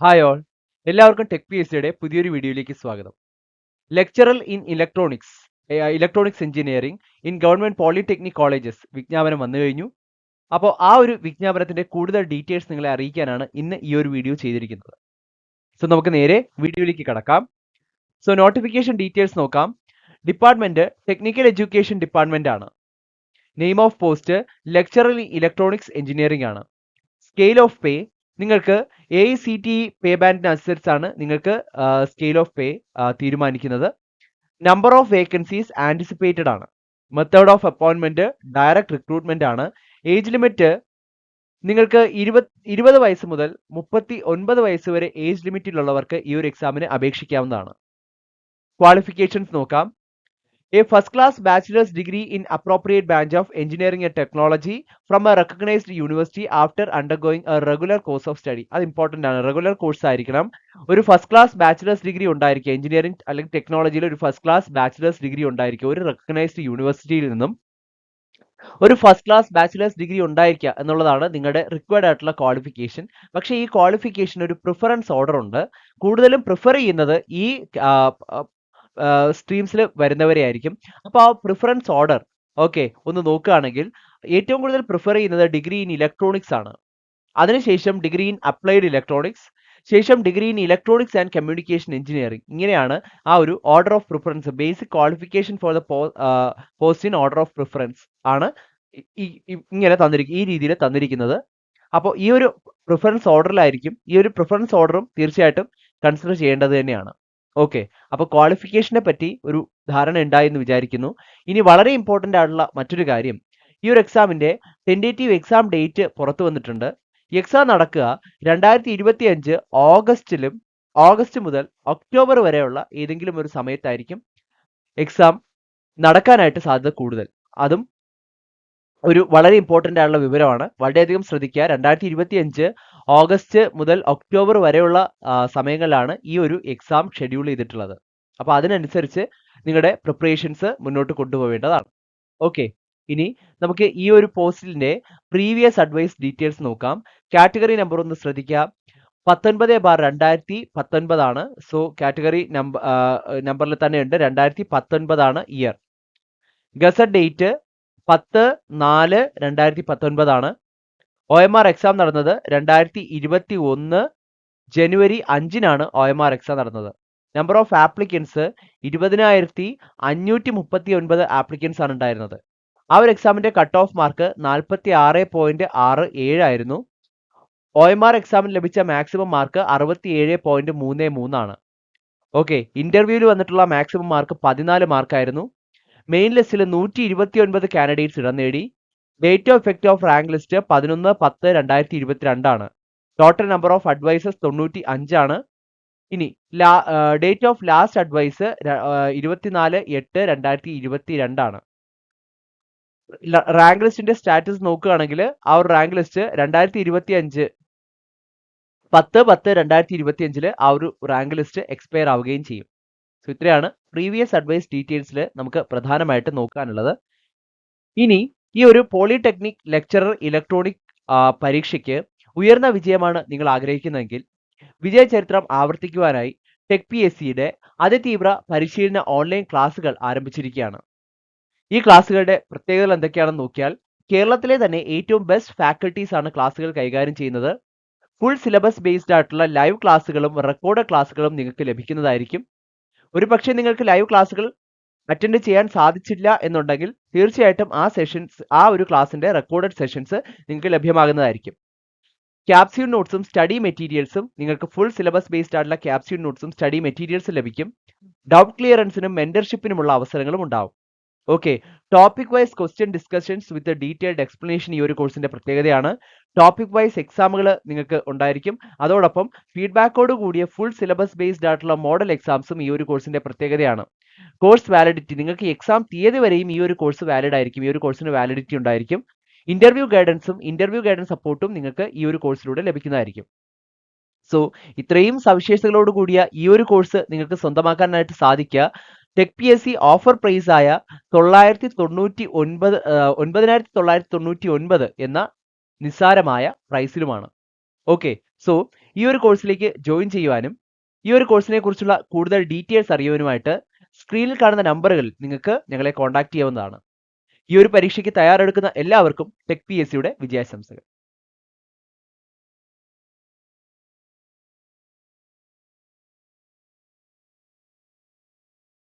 Hi all എല്ലാവർക്കും tech P S സിയുടെ പുതിയൊരു വീഡിയോയിലേക്ക് സ്വാഗതം. Lecturer in electronics electronics engineering in government polytechnic colleges വിജ്ഞാപനം വന്നു കഴിഞ്ഞു. അപ്പോൾ ആ ഒരു വിജ്ഞാപനത്തിന്റെ കൂടുതൽ ഡീറ്റെയിൽസ് നിങ്ങളെ അറിയിക്കാനാണ് ഇന്ന് ഈ ഒരു വീഡിയോ ചെയ്തിരിക്കുന്നത്. സോ നമുക്ക് നേരെ വീഡിയോയിലേക്ക് കടക്കാം. സോ നോട്ടിഫിക്കേഷൻ ഡീറ്റെയിൽസ് നോക്കാം. ഡിപ്പാർട്ട്മെന്റ് ടെക്നിക്കൽ എഡ്യൂക്കേഷൻ ഡിപ്പാർട്ട്മെന്റ് ആണ്. Name of post lecturer in electronics engineering ആണ്. സ്കെയിൽ ഓഫ് പേ നിങ്ങൾക്ക് എ സി ടി പേ ബാൻഡിനനുസരിച്ചാണ് നിങ്ങൾക്ക് സ്കെയിൽ ഓഫ് പേ തീരുമാനിക്കുന്നത്. നമ്പർ ഓഫ് വേക്കൻസീസ് ആന്റിസിപ്പേറ്റഡ് ആണ്. മെത്തേഡ് ഓഫ് അപ്പോയിൻമെന്റ് ഡയറക്റ്റ് റിക്രൂട്ട്മെന്റ് ആണ്. ഏജ് ലിമിറ്റ് നിങ്ങൾക്ക് ഇരുപത് ഇരുപത് വയസ്സ് മുതൽ മുപ്പത്തി ഒൻപത് വയസ്സ് വരെ ഏജ് ലിമിറ്റിലുള്ളവർക്ക് ഈ ഒരു എക്സാമിന് അപേക്ഷിക്കാവുന്നതാണ്. ക്വാളിഫിക്കേഷൻസ് നോക്കാം. First class bachelor's degree in appropriate branch of engineering and technology from a recognised university after undergoing a regular course of study അത് ഇമ്പോർട്ടന്റ് ആണ്. റെഗുലർ കോഴ്സ് ആയിരിക്കണം. ഒരു ഫസ്റ്റ് ക്ലാസ് ബാച്ചിലേഴ്സ് ഡിഗ്രി ഉണ്ടായിരിക്കുക എഞ്ചിനീയറിംഗ് അല്ലെങ്കിൽ ടെക്നോളജിയിൽ ഒരു first class bachelor's degree ഉണ്ടായിരിക്കുക ഒരു റെക്കഗ്നൈസ്ഡ് യൂണിവേഴ്സിറ്റിയിൽ നിന്നും. ഒരു ഫസ്റ്റ് ക്ലാസ് ബാച്ചിലേഴ്സ് ഡിഗ്രി ഉണ്ടായിരിക്കുക എന്നുള്ളതാണ് നിങ്ങളുടെ റിക്വയർഡ് ആയിട്ടുള്ള ക്വാളിഫിക്കേഷൻ പക്ഷേ ഈ ക്വാളിഫിക്കേഷൻ ഒരു പ്രിഫറൻസ് ഓർഡർ ഉണ്ട്. കൂടുതലും പ്രിഫർ ചെയ്യുന്നത് ഈ സ്ട്രീംസിൽ വരുന്നവരെ ആയിരിക്കും. അപ്പോൾ ആ പ്രിഫറൻസ് ഓർഡർ ഓക്കെ ഒന്ന് നോക്കുകയാണെങ്കിൽ ഏറ്റവും കൂടുതൽ പ്രിഫർ ചെയ്യുന്നത് ഡിഗ്രി ഇൻ ഇലക്ട്രോണിക്സ് ആണ്. അതിനുശേഷം ഡിഗ്രി ഇൻ അപ്ലൈഡ് ഇലക്ട്രോണിക്സ് ശേഷം degree in electronics and communication engineering ഇങ്ങനെയാണ് ആ ഒരു order of preference basic qualification for the post in order of preference ആണ് ഇങ്ങനെ തന്നിരിക്കും ഈ രീതിയിൽ തന്നിരിക്കുന്നത്. അപ്പോൾ ഈ ഒരു പ്രിഫറൻസ് ഓർഡറിലായിരിക്കും ഈ ഒരു പ്രിഫറൻസ് ഓർഡറും തീർച്ചയായിട്ടും കൺസിഡർ ചെയ്യേണ്ടത് തന്നെയാണ്. ഓക്കെ അപ്പോൾ ക്വാളിഫിക്കേഷനെ പറ്റി ഒരു ധാരണ ഉണ്ടായി എന്ന് വിചാരിക്കുന്നു. ഇനി വളരെ ഇമ്പോർട്ടന്റ് ആയിട്ടുള്ള മറ്റൊരു കാര്യം. ഈ ഒരു എക്സാമിന്റെ ടെൻഡേറ്റീവ് എക്സാം ഡേറ്റ് പുറത്തു വന്നിട്ടുണ്ട്. എക്സാം നടക്കുക രണ്ടായിരത്തി ഇരുപത്തി അഞ്ച് ഓഗസ്റ്റിലും ഓഗസ്റ്റ് മുതൽ ഒക്ടോബർ വരെയുള്ള ഏതെങ്കിലും ഒരു സമയത്തായിരിക്കും എക്സാം നടക്കാനായിട്ട് സാധ്യത കൂടുതൽ. അതും ഒരു വളരെ ഇമ്പോർട്ടന്റ് ആയിട്ടുള്ള വിവരമാണ്. വളരെയധികം ശ്രദ്ധിക്കുക. രണ്ടായിരത്തി ഇരുപത്തി അഞ്ച് ഓഗസ്റ്റ് മുതൽ ഒക്ടോബർ വരെയുള്ള സമയങ്ങളിലാണ് ഈ ഒരു എക്സാം ഷെഡ്യൂൾ ചെയ്തിട്ടുള്ളത്. അപ്പോൾ അതിനനുസരിച്ച് നിങ്ങളുടെ പ്രിപ്പറേഷൻസ് മുന്നോട്ട് കൊണ്ടുപോവേണ്ടതാണ് ഓക്കെ ഇനി നമുക്ക് ഈ ഒരു പോസ്റ്റിന്റെ പ്രീവിയസ് അഡ്വൈസ് ഡീറ്റെയിൽസ് നോക്കാം. കാറ്റഗറി നമ്പർ ഒന്ന് ശ്രദ്ധിക്കുക. പത്തൊൻപത് ബാർ രണ്ടായിരത്തി പത്തൊൻപതാണ് സോ കാറ്റഗറി നമ്പർ നമ്പറിൽ തന്നെ ഉണ്ട്. രണ്ടായിരത്തി പത്തൊൻപതാണ് ഇയർ ഗസറ്റ് ഡേറ്റ് പത്ത് നാല് രണ്ടായിരത്തി പത്തൊൻപതാണ് ഒ എം ആർ എക്സാം നടന്നത് രണ്ടായിരത്തി ഇരുപത്തി ഒന്ന് ജനുവരി അഞ്ചിനാണ് ഒ എം ആർ എക്സാം നടന്നത്. നമ്പർ ഓഫ് ആപ്ലിക്കൻസ് ഇരുപതിനായിരത്തി അഞ്ഞൂറ്റി മുപ്പത്തി ഒൻപത് ആപ്ലിക്കൻസ് ആണ് ഉണ്ടായിരുന്നത്. ആ ഒരു എക്സാമിന്റെ കട്ട് ഓഫ് മാർക്ക് നാൽപ്പത്തി ആറ് പോയിന്റ് ആറ് ഏഴായിരുന്നു. ഒ എം ആർ എക്സാമിന് ലഭിച്ച മാക്സിമം മാർക്ക് അറുപത്തി ഏഴ് പോയിന്റ് മൂന്ന് മൂന്നാണ്. ഓക്കെ ഇന്റർവ്യൂവിൽ വന്നിട്ടുള്ള മാക്സിമം മാർക്ക് പതിനാല് മാർക്കായിരുന്നു മെയിൻ ലിസ്റ്റിൽ നൂറ്റി ഇരുപത്തി ഒൻപത് കാൻഡിഡേറ്റ്സ് ഇടം നേടി. Date of effect of rank list പതിനൊന്ന് പത്ത് രണ്ടായിരത്തി ഇരുപത്തിരണ്ടാണ് ടോട്ടൽ നമ്പർ ഓഫ് അഡ്വൈസസ് തൊണ്ണൂറ്റി അഞ്ചാണ് ഇനി ലാ ഡേറ്റ് ഓഫ് ലാസ്റ്റ് അഡ്വൈസ് ഇരുപത്തിനാല് എട്ട് രണ്ടായിരത്തി ഇരുപത്തി രണ്ടാണ് റാങ്ക് ലിസ്റ്റിന്റെ സ്റ്റാറ്റസ് നോക്കുകയാണെങ്കിൽ ആ ഒരു റാങ്ക് ലിസ്റ്റ് രണ്ടായിരത്തി ഇരുപത്തി അഞ്ച് പത്ത് പത്ത് രണ്ടായിരത്തി ഇരുപത്തി അഞ്ചിൽ ആ ഒരു റാങ്ക് ലിസ്റ്റ് എക്സ്പയർ ആവുകയും ചെയ്യും. സോ ഇത്രയാണ് പ്രീവിയസ് അഡ്വൈസ് ഡീറ്റെയിൽസിൽ നമുക്ക് പ്രധാനമായിട്ട് നോക്കാനുള്ളത്. ഇനി ഈ ഒരു പോളിടെക്നിക് ലെക്ചറർ ഇലക്ട്രോണിക് പരീക്ഷയ്ക്ക് ഉയർന്ന വിജയമാണ് നിങ്ങൾ ആഗ്രഹിക്കുന്നതെങ്കിൽ വിജയ ചരിത്രം ആവർത്തിക്കുവാനായി ടെക് പി എസ് സിയുടെ അതിതീവ്ര പരിശീലന ഓൺലൈൻ ക്ലാസുകൾ ആരംഭിച്ചിരിക്കുകയാണ്. ഈ ക്ലാസ്സുകളുടെ പ്രത്യേകതകൾ എന്തൊക്കെയാണെന്ന് നോക്കിയാൽ കേരളത്തിലെ തന്നെ ഏറ്റവും ബെസ്റ്റ് ഫാക്കൽറ്റീസ് ആണ് ക്ലാസ്സുകൾ കൈകാര്യം ചെയ്യുന്നത്. ഫുൾ സിലബസ് ബേസ്ഡ് ആയിട്ടുള്ള ലൈവ് ക്ലാസ്സുകളും റെക്കോർഡ് ക്ലാസ്സുകളും നിങ്ങൾക്ക് ലഭിക്കുന്നതായിരിക്കും. ഒരു പക്ഷേ നിങ്ങൾക്ക് ലൈവ് ക്ലാസ്സുകൾ അറ്റൻഡ് ചെയ്യാൻ സാധിച്ചില്ല എന്നുണ്ടെങ്കിൽ തീർച്ചയായിട്ടും ആ സെഷൻസ് ആ ഒരു ക്ലാസ്സിന്റെ റെക്കോർഡഡ് സെഷൻസ് നിങ്ങൾക്ക് ലഭ്യമാകുന്നതായിരിക്കും. ക്യാപ്സ്യൂൺ നോട്ട്സും സ്റ്റഡി മെറ്റീരിയൽസും നിങ്ങൾക്ക് ഫുൾ സിലബസ് ബേസ്ഡ് ആയിട്ടുള്ള ക്യാപ്സ്യൂൺ നോട്ട്സും സ്റ്റഡി മെറ്റീരിയൽസും ലഭിക്കും. ഡൗട്ട് ക്ലിയറൻസിനും മെന്റർഷിപ്പിനുമുള്ള അവസരങ്ങളും ഉണ്ടാവും. Okay topic wise question discussions with detailed explanation ഈ ഒരു കോഴ്സിന്റെ പ്രത്യേകതയാണ്. ടോപ്പിക് വൈസ് എക്സാമുകൾ നിങ്ങൾക്ക് ഉണ്ടായിരിക്കും. അതോടൊപ്പം ഫീഡ്ബാക്കോട് കൂടിയ ഫുൾ സിലബസ് ബേസ്ഡ് ആയിട്ടുള്ള മോഡൽ എക്സാംസും ഈ ഒരു കോഴ്സിന്റെ പ്രത്യേകതയാണ്. കോഴ്സ് വാലിഡിറ്റി നിങ്ങൾക്ക് എക്സാം തീയതി വരെയും ഈ ഒരു കോഴ്സ് വാലിഡ് ആയിരിക്കും. ഈ ഒരു കോഴ്സിന് വാലിഡിറ്റി ഉണ്ടായിരിക്കും. ഇന്റർവ്യൂ ഗൈഡൻസും ഇന്റർവ്യൂ ഗൈഡൻസ് സപ്പോർട്ടും നിങ്ങൾക്ക് ഈ ഒരു കോഴ്സിലൂടെ ലഭിക്കുന്നതായിരിക്കും. സോ ഇത്രയും സവിശേഷതകളോട് കൂടിയ ഈ ഒരു കോഴ്സ് നിങ്ങൾക്ക് സ്വന്തമാക്കാനായിട്ട് സാധിക്കുക. Tech P S C offer price ആയ തൊള്ളായിരത്തി തൊണ്ണൂറ്റി ഒൻപത് ഒൻപതിനായിരത്തി തൊള്ളായിരത്തി തൊണ്ണൂറ്റി ഒൻപത് എന്ന നിസ്സാരമായ പ്രൈസിലുമാണ് ഓക്കെ സോ ഈ ഒരു കോഴ്സിലേക്ക് ജോയിൻ ചെയ്യുവാനും ഈ ഒരു കോഴ്സിനെ കുറിച്ചുള്ള കൂടുതൽ ഡീറ്റെയിൽസ് അറിയുവാനുമായിട്ട് സ്ക്രീനിൽ കാണുന്ന നമ്പറുകളിൽ നിങ്ങൾക്ക് ഞങ്ങളെ കോൺടാക്ട് ചെയ്യാവുന്നതാണ്. ഈ ഒരു പരീക്ഷയ്ക്ക് തയ്യാറെടുക്കുന്ന എല്ലാവർക്കും ടെക് പി എസ് സിയുടെ വിജയാശംസകൾ.